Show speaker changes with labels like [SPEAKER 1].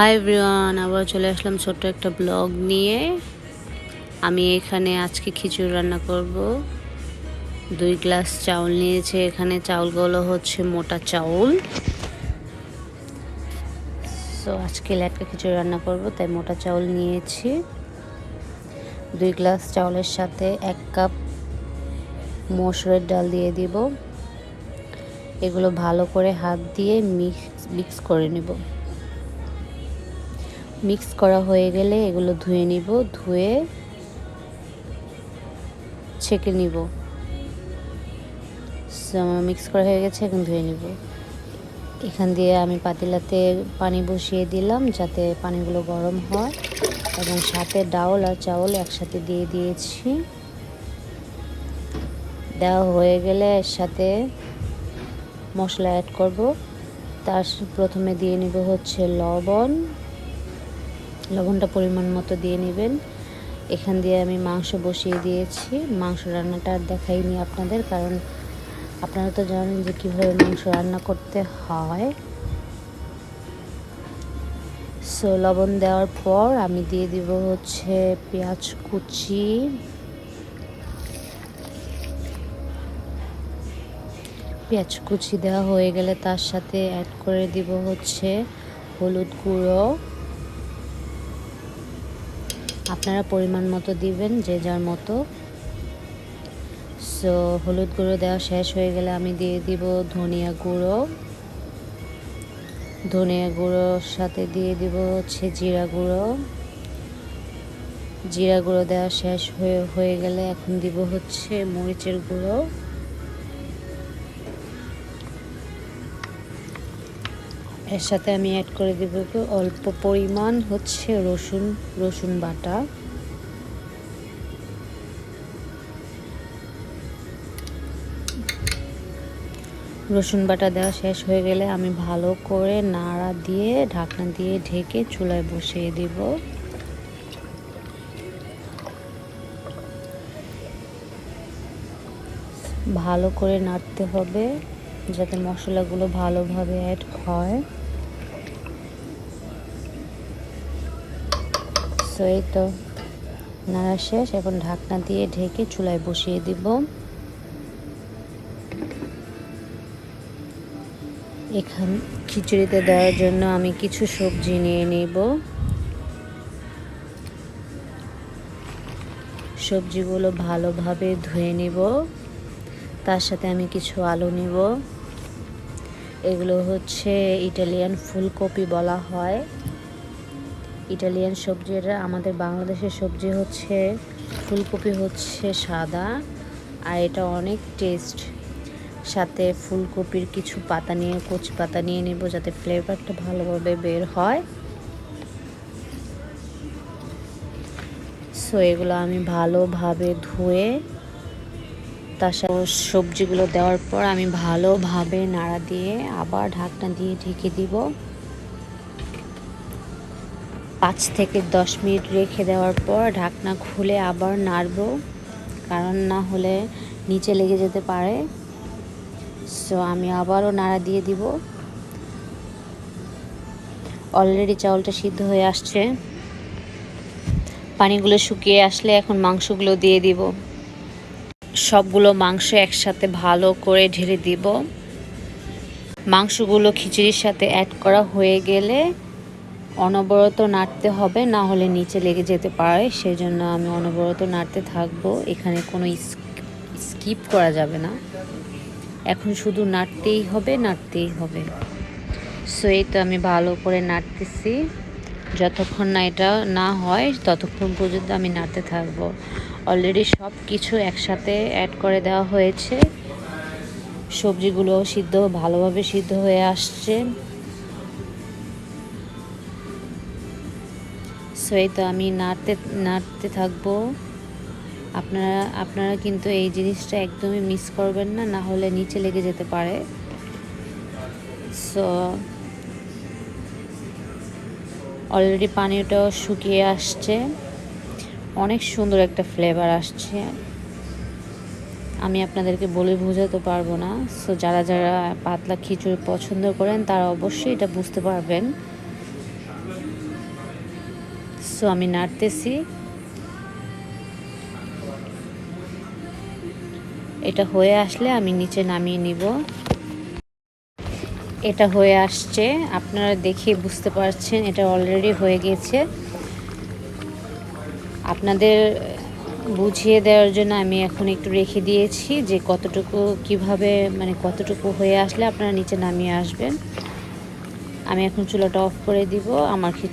[SPEAKER 1] Hi everyone আবার চলে আসলাম ছোট্ট একটা ব্লগ নিয়ে। আমি এখানে আজকে খিচুড়ি রান্না করব। দুই গ্লাস চাউল নিয়েছে, এখানে চাউলগুলো হচ্ছে মোটা চাউল। সো আজকে ল্যাটকা খিচুড়ি রান্না করব, তাই মোটা চাউল নিয়েছি। দুই গ্লাস চাউলের সাথে এক কাপ মসুরের ডাল দিয়ে দিব। এগুলো ভালো করে হাত দিয়ে মিক্স মিক্স করে নেব। মিক্স করা হয়ে গেলে এগুলো ধুয়ে নিব, ধুয়ে ছেঁকে নিব। মিক্স করা হয়ে গেছে, এখন ধুয়ে নিব। এখান দিয়ে আমি পাতিলাতে পানি বসিয়ে দিলাম যাতে পানিগুলো গরম হয় এবং সাথে ডাউল আর চাউল একসাথে দিয়ে দিয়েছি। দেওয়া হয়ে গেলে এর সাথে মশলা অ্যাড করব। তার প্রথমে দিয়ে নিব হচ্ছে লবণ। লবণটা পরিমাণ মতো দিয়ে নেবেন। এখান দিয়ে আমি মাংস বসিয়ে দিয়েছি। মাংস রান্নাটা আর দেখাইনি আপনাদের, কারণ আপনারা তো জানেন যে কীভাবে মাংস রান্না করতে হয়। সো লবণ দেওয়ার পর আমি দিয়ে দিব হচ্ছে পেঁয়াজ কুচি। পেঁয়াজ কুচি দেওয়া হয়ে গেলে তার সাথে অ্যাড করে দিব হচ্ছে হলুদ গুঁড়ো। আপনারা পরিমাণ মতো দিবেন, যে যার মতো। সো হলুদ গুঁড়ো দেওয়া শেষ হয়ে গেলে আমি দিয়ে দিব ধনিয়া গুঁড়ো। ধনিয়া গুঁড়োর সাথে দিয়ে দিব হচ্ছে জিরা গুঁড়ো। জিরা গুঁড়ো দেওয়া শেষ হয়ে হয়ে গেলে এখন দিব হচ্ছে মরিচের গুঁড়ো। এর সাথে আমি অ্যাড করে দেব অল্প পরিমাণ হচ্ছে রসুন রসুন বাটা। রসুন বাটা দেওয়া শেষ হয়ে গেলে আমি ভালো করে নাড়া দিয়ে, ঢাকনা দিয়ে ঢেকে চুলায় বসিয়ে দিব। ভালো করে নাড়তে হবে যাতে মশলাগুলো ভালোভাবে অ্যাড হয়। সো এই তো নাড়া শেষ। এখন ঢাকনা দিয়ে ঢেকে চুলায় বসিয়ে দিব। এখান খিচুড়িতে দেওয়ার জন্য আমি কিছু সবজি নিয়ে নেব। সবজিগুলো ভালোভাবে ধুয়ে নেব। তার সাথে আমি কিছু আলু নিব। এগুলো হচ্ছে ইটালিয়ান ফুলকপি বলা হয়। ইটালিয়ান সবজির, আমাদের বাংলাদেশের সবজি হচ্ছে, ফুলকপি হচ্ছে সাদা, আর এটা অনেক টেস্ট সাথে ফুলকপির কিছু পাতা নিয়ে, কচি পাতা নিয়ে নেব যাতে ফ্লেভারটা ভালোভাবে বের হয়। সো এগুলো আমি ভালোভাবে ধুয়ে, তার সাথে সবজিগুলো দেওয়ার পর আমি ভালোভাবে নাড়া দিয়ে আবার ঢাকনা দিয়ে ঢেকে দিব। পাঁচ থেকে দশ মিনিট রেখে দেওয়ার পর ঢাকনা খুলে আবার নাড়ব, কারণ না হলে নিচে লেগে যেতে পারে। সো আমি আবারও নাড়া দিয়ে দিব। অলরেডি চাউলটা সিদ্ধ হয়ে আসছে। পানিগুলো শুকিয়ে আসলে এখন মাংসগুলো দিয়ে দিব। সবগুলো মাংস একসাথে ভালো করে ঢেলে দিব। মাংসগুলো খিচুড়ির সাথে অ্যাড করা হয়ে গেলে অনবরত নাড়তে হবে, না হলে নিচে লেগে যেতে পারে। সেই জন্য আমি অনবরত নাড়তে থাকব। এখানে কোনো স্কিপ করা যাবে না। এখন শুধু নাড়তেই হবে নাড়তেই হবে। সো এই তো আমি ভালো করে নাড়তেছি। যতক্ষণ না এটা না হয়, ততক্ষণ পর্যন্ত আমি নাড়তে থাকব। অলরেডি সব কিছু একসাথে অ্যাড করে দেওয়া হয়েছে। সবজিগুলো সিদ্ধ, ভালোভাবে সিদ্ধ হয়ে আসছে। সো এই তো আমি নাড়তে নাড়তে থাকব। আপনারা আপনারা কিন্তু এই জিনিসটা একদমই মিস করবেন না না হলে নিচে লেগে যেতে পারে। সো অলরেডি পানিটাও শুকিয়ে আসছে। অনেক সুন্দর একটা ফ্লেভার আসছে। আমি আপনাদেরকে বলে বোঝাতে পারব না। সো যারা যারা পাতলা খিচুড়ি পছন্দ করেন, তারা অবশ্যই এটা বুঝতে পারবেন। সো আমি নাড়তেছি। এটা হয়ে আসলে আমি নিচে নামিয়ে নিব। এটা হয়ে আসছে। আপনারা দেখে বুঝতে পারছেন, এটা অলরেডি হয়ে গেছে। আপনাদের বুঝিয়ে দেওয়ার জন্য আমি এখন একটু রেখে দিয়েছি যে কতটুকু, কীভাবে মানে কতটুকু হয়ে আসলে আপনারা নিচে নামিয়ে আসবেন। আমি এখন চুলাটা অফ করে দিব। আমার